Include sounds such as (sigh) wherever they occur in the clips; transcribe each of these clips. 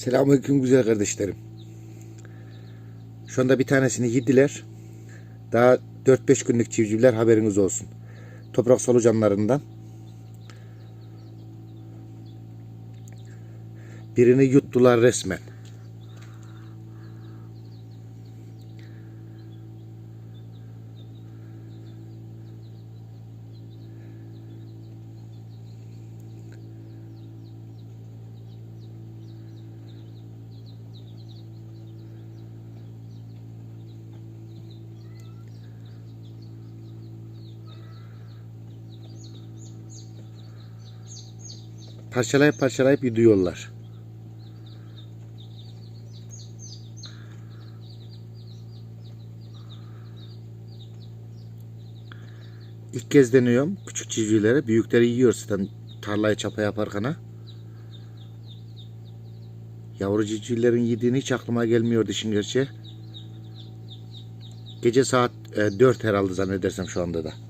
Selamünaleyküm güzel kardeşlerim. Şu anda bir tanesini yediler. Daha 4-5 günlük civcivler haberiniz olsun. Toprak solucanlarından. Birini yuttular resmen. Parçalayıp parçalayıp yuduyorlar. İlk kez deniyorum küçük civcivlere. Büyükleri yiyor zaten tarlayı çapa yaparken. Yavru civcivlerin yediğini hiç aklıma gelmiyor işin gerçeği. Gece saat e, 4 herhalde zannedersem şu anda da.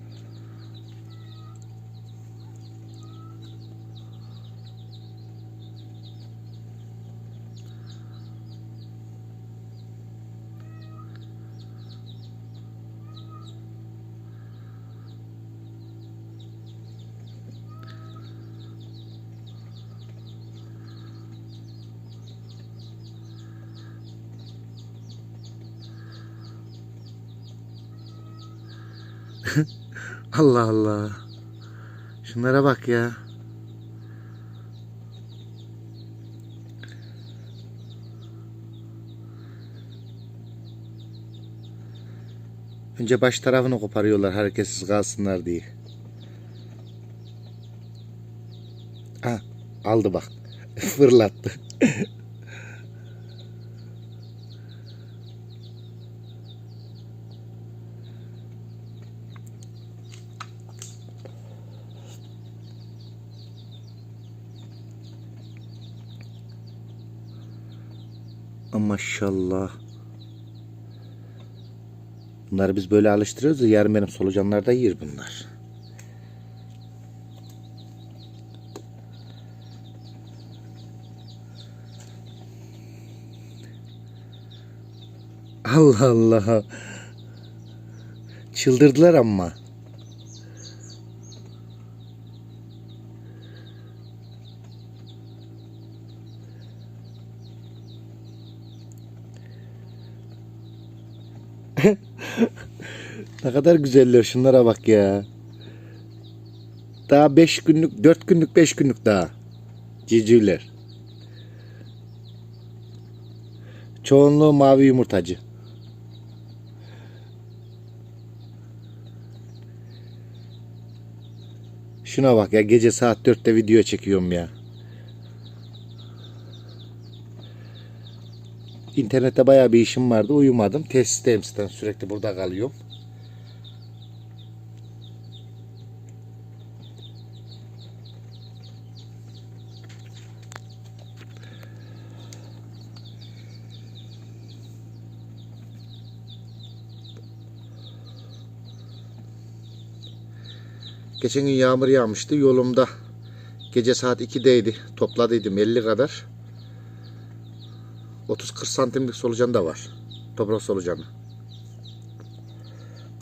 (laughs) Allah Allah. Şunlara bak ya. Önce baş tarafını koparıyorlar hareketsiz kalsınlar diye. Ha, aldı bak. (laughs) Fırlattı. Maşallah. Bunları biz böyle alıştırıyoruz da yarın benim solucanlar da yer bunlar. Allah Allah. Çıldırdılar ama. Ne kadar güzeller şunlara bak ya. Daha 5 günlük, 4 günlük, 5 günlük daha. Civcivler. Çoğunluğu mavi yumurtacı. Şuna bak ya gece saat 4'te video çekiyorum ya. İnternette bayağı bir işim vardı uyumadım. Tesisteyim zaten sürekli burada kalıyorum. Geçen gün yağmur yağmıştı. Yolumda gece saat 2'deydi. Topladıydım 50 kadar. 30-40 santimlik solucan da var. Toprak solucanı.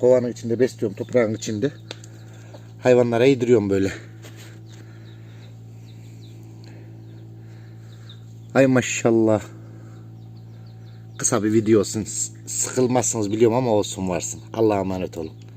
Kovanın içinde besliyorum. Toprağın içinde. Hayvanlara yediriyorum böyle. Ay maşallah. Kısa bir video olsun. Sıkılmazsınız biliyorum ama olsun varsın. Allah'a emanet olun.